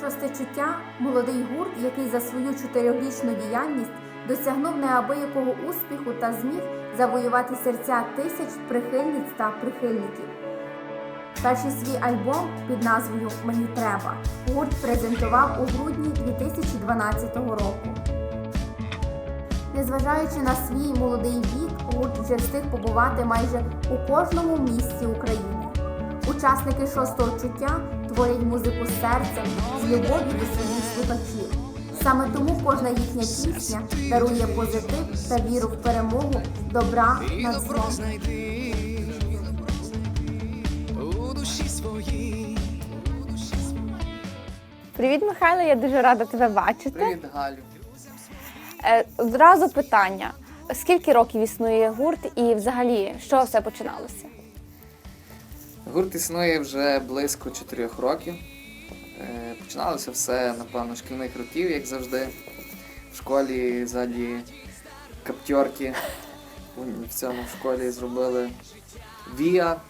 Шосте чуття молодий гурт, який за свою чотирьохрічну діяльність досягнув неабиякого успіху та зміг завоювати серця тисяч прихильниць та прихильників. Перший свій альбом під назвою Мені треба гурт презентував у грудні 2012 року. Незважаючи на свій молодий вік, гурт вже встиг побувати майже у кожному місті України. Учасники шостого чуття творять музику серцем, з любов'ю до своїх слухачів. Саме тому кожна їхня пісня дарує позитив та віру в перемогу добра над злом. знайти у душі своїй. Привіт, Михайло, я дуже рада тебе бачити. Привіт, Галю. Е, Одразу питання: скільки років існує гурт і взагалі що все починалося? Гурт існує вже близько чотирьох років. Е, Починалося все, напевно, шкільних років, як завжди. В школі ззаді каптьорки. В цьому школі зробили Віа.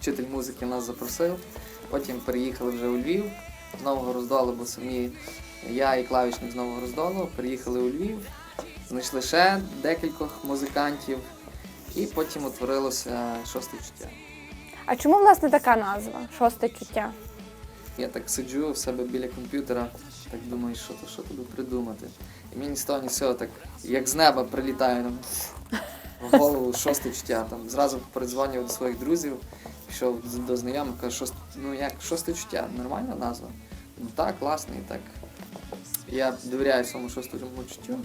Вчитель музики нас запросив. Потім переїхали вже у Львів, з Нового Роздолу, бо самі я і клавішник з Нового Роздолу переїхали у Львів, знайшли ще декількох музикантів, і потім утворилося шосте чуття. А чому власне така назва? Шосте чуття? Я так сиджу в себе біля комп'ютера, так думаю, що то що туди придумати. І мені з того ні з так, як з неба прилітає там, в голову шосте чуття. Там зразу передзвонював до своїх друзів, пішов до знайомих, кажу, шост, ну як шосте чуття, нормальна назва? Ну так, класно, і так. Я довіряю своєму шостому чуттю,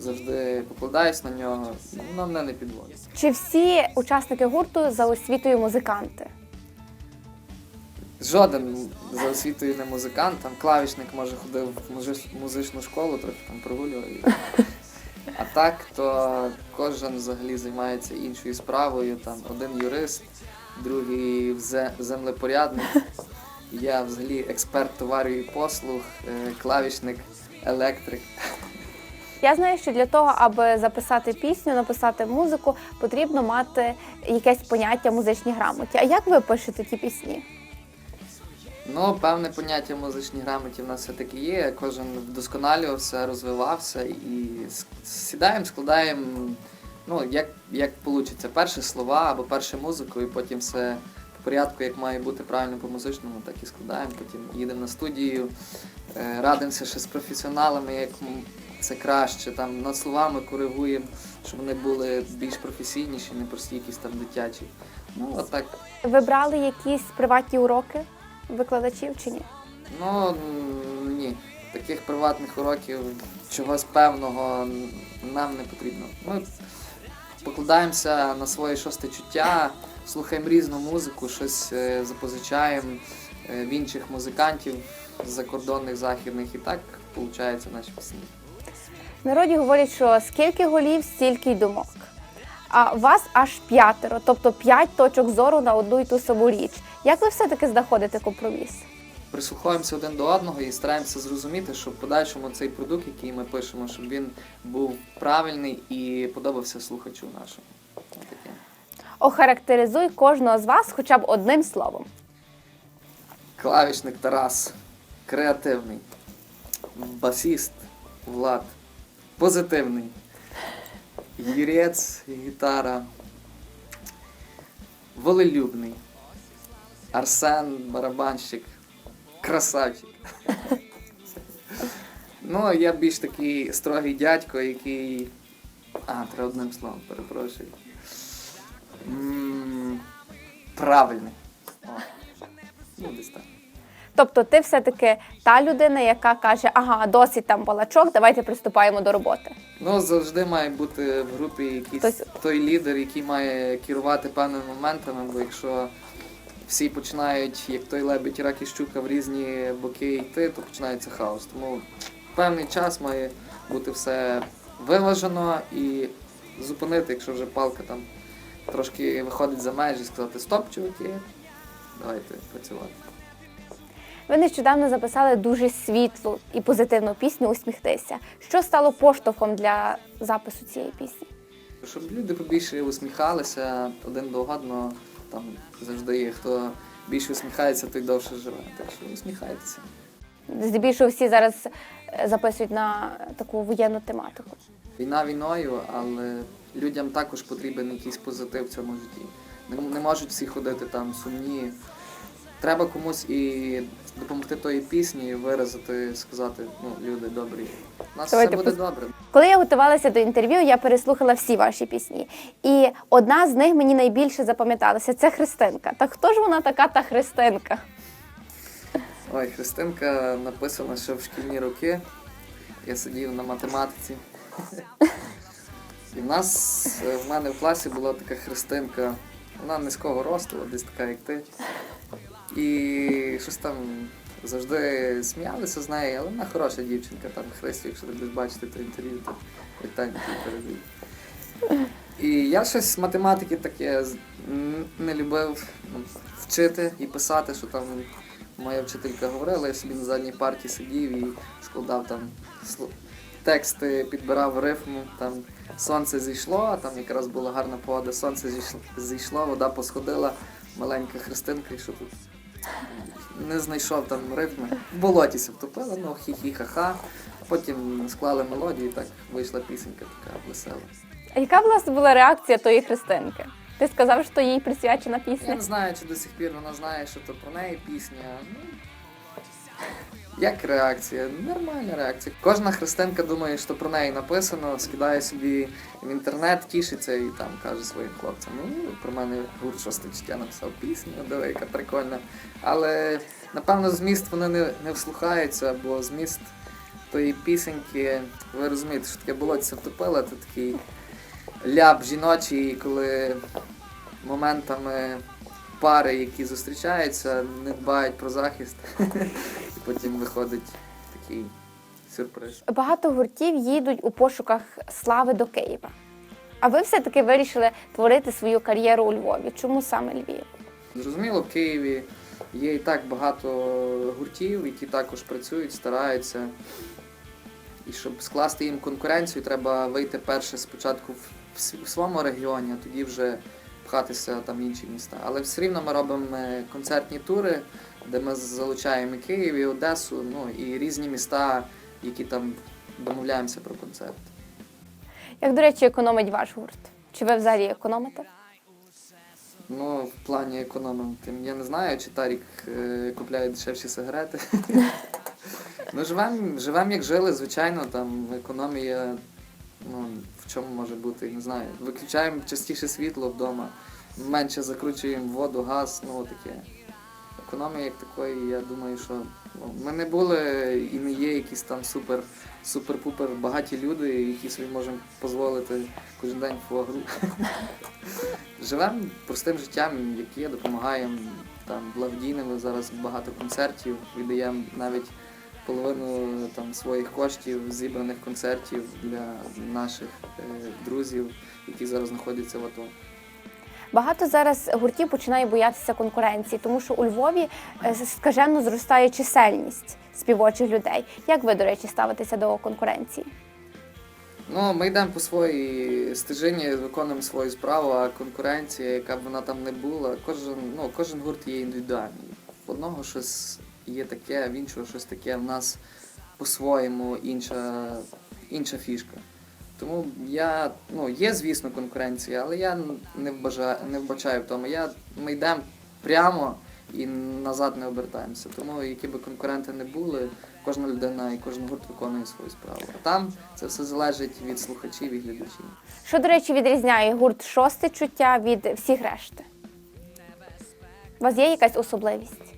завжди покладаюсь на нього, воно мене не підводить. Чи всі учасники гурту за освітою музиканти? Жоден за освітою не музикант, там клавішник може ходив в музичну школу, трохи там прогулював. А так, то кожен взагалі займається іншою справою. Там один юрист, другий зе- землепорядник. Я взагалі експерт товарів і послуг, е, клавішник, електрик. Я знаю, що для того, аби записати пісню, написати музику, потрібно мати якесь поняття музичній грамоті. А як ви пишете ті пісні? Ну, певне поняття музичній грамоті в нас все-таки є. Кожен вдосконалювався, розвивався і сідаємо, складаємо, ну, як, як вийде. Перші слова або першу музику, і потім все по порядку, як має бути правильно по музичному, так і складаємо. Потім їдемо на студію, е, радимося ще з професіоналами, як це краще. Там над словами коригуємо, щоб вони були більш професійніші, не прості якісь там дитячі. Ну, отак. Ви брали якісь приватні уроки викладачів чи ні? Ну ні, таких приватних уроків чогось певного нам не потрібно. Ми покладаємося на своє шосте чуття, слухаємо різну музику, щось е, запозичаємо е, в інших музикантів закордонних, західних, і так виходить наші пісні. В народі говорять, що скільки голів, стільки й думок. А вас аж п'ятеро, тобто п'ять точок зору на одну й ту саму річ. Як ви все-таки знаходите компроміс? Прислухаємося один до одного і стараємося зрозуміти, щоб в подальшому цей продукт, який ми пишемо, щоб він був правильний і подобався слухачу нашому. Охарактеризуй кожного з вас хоча б одним словом. Клавішник Тарас, креативний, басіст Влад, позитивний, юрець, гітара, волелюбний, Арсен, барабанщик, красавчик. Ну, я більш такий строгий дядько, який. А, треба одним словом, перепрошую. Правильний. О. Ну, десь так. Тобто, ти все-таки та людина, яка каже, ага, досить там балачок, давайте приступаємо до роботи. Ну, завжди має бути в групі якийсь Хтось- той лідер, який має керувати певними моментами, бо якщо всі починають, як той лебедь рак і щука в різні боки йти, то починається хаос. Тому певний час має бути все виважено і зупинити, якщо вже палка там трошки виходить за межі, сказати стоп, чуваки, давайте працювати. Ви нещодавно записали дуже світлу і позитивну пісню Усміхтися. Що стало поштовхом для запису цієї пісні? Щоб люди побільше усміхалися один до одного, там завжди є хто більше усміхається, той довше живе. Так що усміхайтеся. Здебільшого всі зараз е, записують на таку воєнну тематику. Війна війною, але людям також потрібен якийсь позитив в цьому житті. Не, не можуть всі ходити там сумні. Треба комусь і допомогти тої пісні, виразити, сказати, ну, люди добрі. У нас Давайте все буде пос- добре. Коли я готувалася до інтерв'ю, я переслухала всі ваші пісні. І одна з них мені найбільше запам'яталася це Христинка. Так хто ж вона така та Христинка? Ой, Христинка написана ще в шкільні роки. Я сидів на математиці. І в нас е, в мене в класі була така Христинка. Вона низького росту, десь така, як ти. І щось там завжди сміялися з нею, але вона хороша дівчинка, там Христю, якщо ти будеш бачити то інтерв'ю, то вітання тобі. І я щось з математики таке не любив ну, вчити і писати, що там моя вчителька говорила, я собі на задній парті сидів і складав там тексти, підбирав рифму, там сонце зійшло, а там якраз була гарна погода, сонце зійшло вода посходила, маленька христинка, і що тут не знайшов там рифми. В болотіся втопила, ну хі-хі-ха-ха. Потім склали мелодію, і так вийшла пісенька така весела. А яка власне була реакція тої Христинки? Ти сказав, що їй присвячена Я не знаю, чи до сих пір вона знає, що то про неї пісня. Ну, як реакція? Нормальна реакція. Кожна христинка думає, що про неї написано, скидає собі в інтернет, тішиться і там каже своїм хлопцям. Ну, про мене гурт шосте чуття написав пісню, диви, яка прикольна. Але напевно зміст вони не, не вслухаються, бо зміст тої пісеньки, ви розумієте, що таке болотця втопила, це такий ляп жіночий, коли моментами пари, які зустрічаються, не дбають про захист. Потім виходить такий сюрприз. Багато гуртів їдуть у пошуках слави до Києва. А ви все-таки вирішили творити свою кар'єру у Львові. Чому саме Львів? Зрозуміло, в Києві є і так багато гуртів, які також працюють, стараються. І щоб скласти їм конкуренцію, треба вийти перше спочатку в, в своєму регіоні, а тоді вже пхатися там в інші міста. Але все рівно ми робимо е, концертні тури, де ми залучаємо і Київ, і Одесу, ну і різні міста, які там домовляємося про концерт. Як, до речі, економить ваш гурт? Чи ви взагалі економите? Ну, в плані економити. Я не знаю, чи Тарік е, купляє дешевші сигарети. ну, живемо живем, як жили, звичайно, там економія, ну, в чому може бути, не знаю. Виключаємо частіше світло вдома, менше закручуємо воду, газ, ну таке. Економія як такої, я думаю, що ну, ми не були і не є якісь там супер, супер-пупер багаті люди, які собі можемо дозволити кожен день фуагру. Живемо простим життям, як є, допомагаємо там благодійними зараз багато концертів, віддаємо навіть половину там своїх коштів зібраних концертів для наших е, друзів, які зараз знаходяться в АТО. Багато зараз гуртів починає боятися конкуренції, тому що у Львові е, скажено зростає чисельність співочих людей. Як ви, до речі, ставитеся до конкуренції? Ну, ми йдемо по своїй стежині, виконуємо свою справу, а конкуренція, яка б вона там не була, кожен, ну, кожен гурт є індивідуальний. В одного щось є таке, в іншого щось таке, в нас по-своєму інша, інша фішка. Тому я, ну, є, звісно, конкуренція, але я не вбажаю, не вбачаю в тому. Я, ми йдемо прямо і назад не обертаємося. Тому які би конкуренти не були, кожна людина і кожен гурт виконує свою справу. А там це все залежить від слухачів і глядачів. Що, до речі, відрізняє гурт шосте чуття від всіх решти? У вас є якась особливість?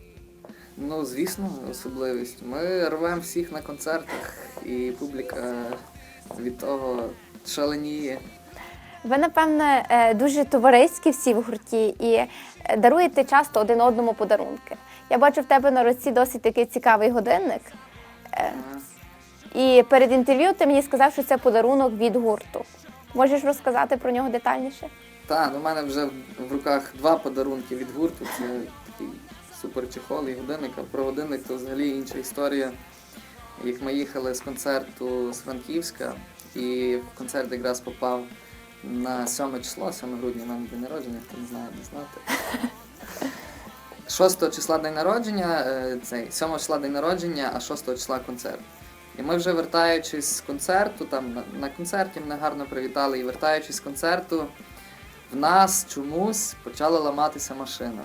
Ну, звісно, особливість. Ми рвемо всіх на концертах, і публіка від того шаленіє. Ви, напевне, е, дуже товариські всі в гурті і е, даруєте часто один одному подарунки. Я бачу в тебе на руці досить такий цікавий годинник. Е, І перед інтерв'ю ти мені сказав, що це подарунок від гурту. Можеш розказати про нього детальніше? Та, ну, в мене вже в руках два подарунки від гурту. Це такий супер чехол і годинник. А про годинник то взагалі інша історія. Як ми їхали з концерту з Франківська, і в концерт якраз попав на 7 число, 7 грудня, в день народження, хто не знає, не знати. 6 числа день народження, е, цей 7 числа день народження, а 6 числа концерт. І ми вже вертаючись з концерту, там на концерті мене гарно привітали, і вертаючись з концерту, в нас чомусь почала ламатися машина.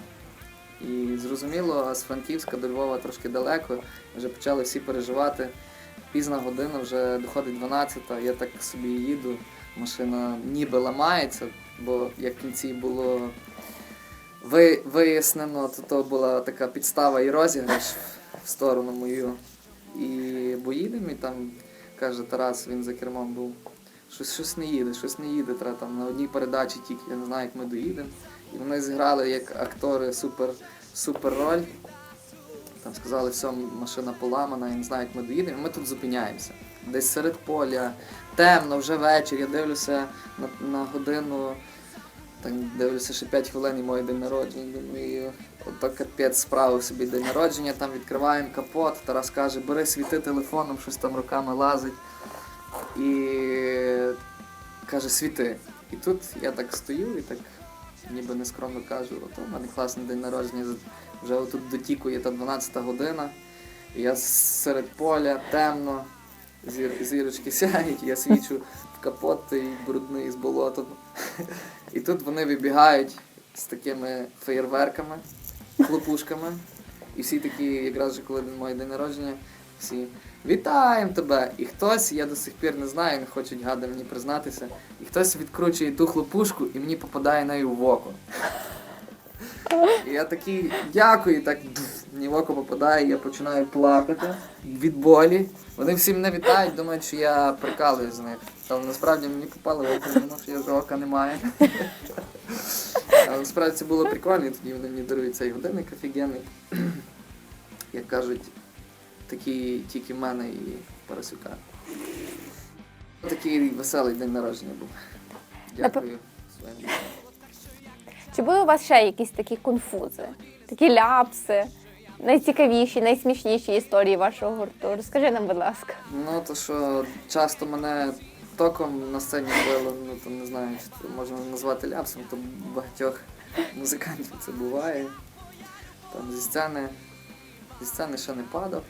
І зрозуміло, з Франківська до Львова трошки далеко, вже почали всі переживати. Пізна година, вже доходить 12-та, я так собі їду, машина ніби ламається, бо як в кінці було ви, вияснено, то, то була така підстава і розіграш в сторону мою. І бо їдемо, і там каже Тарас, він за кермом був. Щось, щось не їде, щось не їде, треба там на одній передачі тільки, я не знаю, як ми доїдемо. І вони зіграли як актори супер, супер роль. Там сказали, все, машина поламана, я не знаю, як ми доїдемо. Ми тут зупиняємося. Десь серед поля, темно, вже вечір. Я дивлюся на, на годину, так дивлюся, ще 5 хвилин і моє день народження. Думаю, ото капець справив собі день народження, там відкриваємо капот. Тарас каже, бери світи телефоном, щось там руками лазить. І каже, світи. І тут я так стою і так ніби нескромно кажу, ото в мене класний день народження, вже отут дотікує та 12 година. Я серед поля, темно, зір, зірочки сяють, я свічу в капот і брудний з болотом. І тут вони вибігають з такими феєрверками, хлопушками. І всі такі, якраз же коли моє день народження, всі вітаємо тебе! І хтось, я до сих пір не знаю, не хочуть гади мені признатися, і хтось відкручує ту хлопушку і мені попадає нею в око. І я такий дякую, і так мені в око попадає, я починаю плакати від болі. Вони всі мене вітають, думають, що я прикалую з них. Але насправді мені попало в око, тому що я вже ока немає. Але насправді це було прикольно, і тоді вони мені дарують цей годинник офігенний. Як кажуть, такий тільки в мене і Парасюка. Такий веселий день народження був. Дякую своїм. дітям. Чи були у вас ще якісь такі конфузи, такі ляпси, найцікавіші, найсмішніші історії вашого гурту? Розкажи нам, будь ласка. Ну, то що часто мене током на сцені било, ну то не знаю, чи це можна назвати ляпсом, то багатьох музикантів це буває. Там зі сцени, зі сцени ще не падав.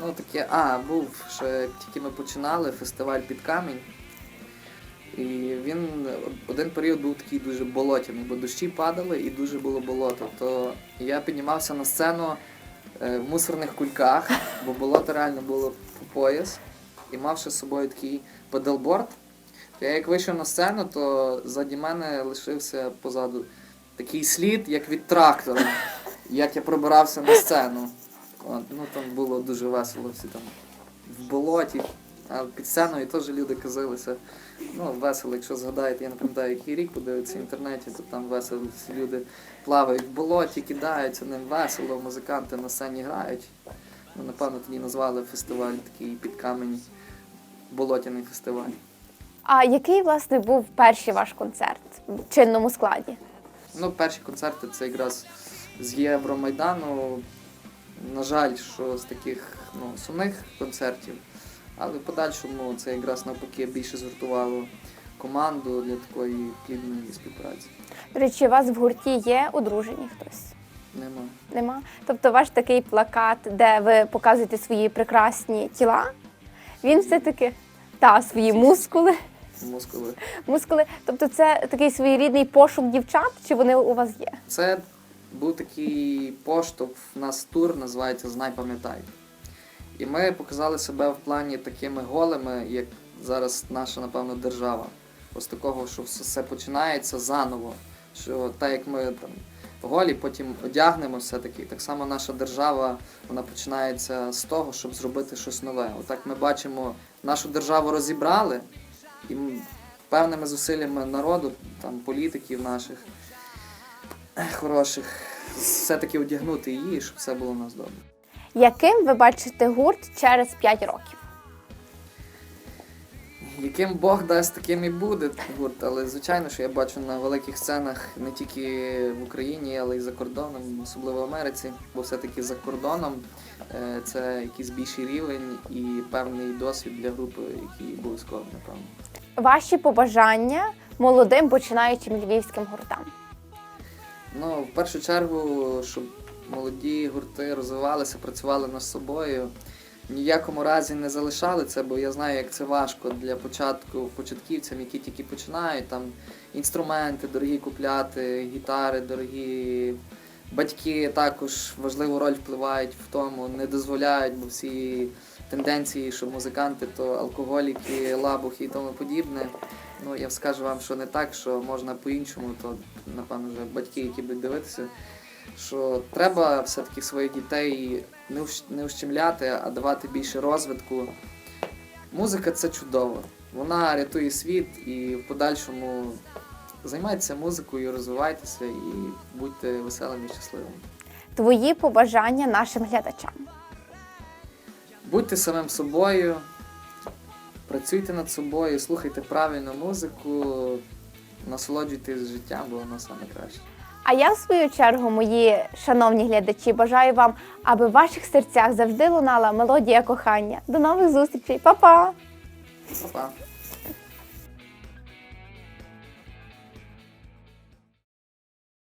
Ну таке, а, був ще тільки ми починали фестиваль під камінь. І він один період був такий дуже болотяний, бо дощі падали і дуже було болото. То я піднімався на сцену е, в мусорних кульках, бо болото реально було по пояс. І мавши з собою такий педалборд. Я як вийшов на сцену, то ззаді мене лишився позаду такий слід, як від трактора, як я пробирався на сцену. От, ну там було дуже весело всі там в болоті. А під сценою теж люди казалися. Ну, весело, якщо згадаєте, я не пам'ятаю, який рік подивитися в інтернеті, то там весело всі люди плавають в болоті, кидаються ним весело, музиканти на сцені грають. Ну, напевно, тоді назвали фестиваль такий під камінь, болотяний фестиваль. А який, власне, був перший ваш концерт в чинному складі? Ну, перші концерти це якраз з Євромайдану. На жаль, що з таких ну, сумних концертів, але в подальшому це якраз навпаки більше згуртувало команду для такої плідної співпраці. До речі, у вас в гурті є одружені хтось? Нема. Нема. Тобто ваш такий плакат, де ви показуєте свої прекрасні тіла, він все-таки та свої мускули. Мускули. Мускули. Тобто, це такий своєрідний пошук дівчат, чи вони у вас є? Це був такий поштовх, у нас тур називається Знай пам'ятай. І ми показали себе в плані такими голими, як зараз наша, напевно, держава. Ось такого, що все- все починається заново. Що так як ми там голі, потім одягнемо все-таки. Так само наша держава вона починається з того, щоб зробити щось нове. Отак ми бачимо, нашу державу розібрали, і певними зусиллями народу, там політиків наших хороших, все-таки одягнути її, щоб все було у нас добре. Яким ви бачите гурт через 5 років? Яким Бог дасть, таким і буде гурт, але звичайно, що я бачу на великих сценах не тільки в Україні, але й за кордоном, особливо в Америці, бо все-таки за кордоном е, це якийсь більший рівень і певний досвід для групи, який обов'язково, напевно. Ваші побажання молодим починаючим львівським гуртам? Ну, в першу чергу, щоб молоді гурти розвивалися, працювали над собою. В ніякому разі не залишали це, бо я знаю, як це важко для початку початківцям, які тільки починають. Там інструменти дорогі купляти, гітари дорогі. Батьки також важливу роль впливають в тому, не дозволяють, бо всі тенденції, що музиканти то алкоголіки, лабухи і тому подібне. Ну, я скажу вам, що не так, що можна по-іншому, то напевно вже батьки, які будуть дивитися, що треба все-таки своїх дітей не, не ущемляти, а давати більше розвитку. Музика це чудово. Вона рятує світ і в подальшому займайтеся музикою, розвивайтеся і будьте веселими і щасливими. Твої побажання нашим глядачам. Будьте самим собою, працюйте над собою, слухайте правильну музику, насолоджуйтесь життям, бо воно саме краще. А я, в свою чергу, мої шановні глядачі, бажаю вам, аби в ваших серцях завжди лунала мелодія кохання. До нових зустрічей, Па-па! Па-па!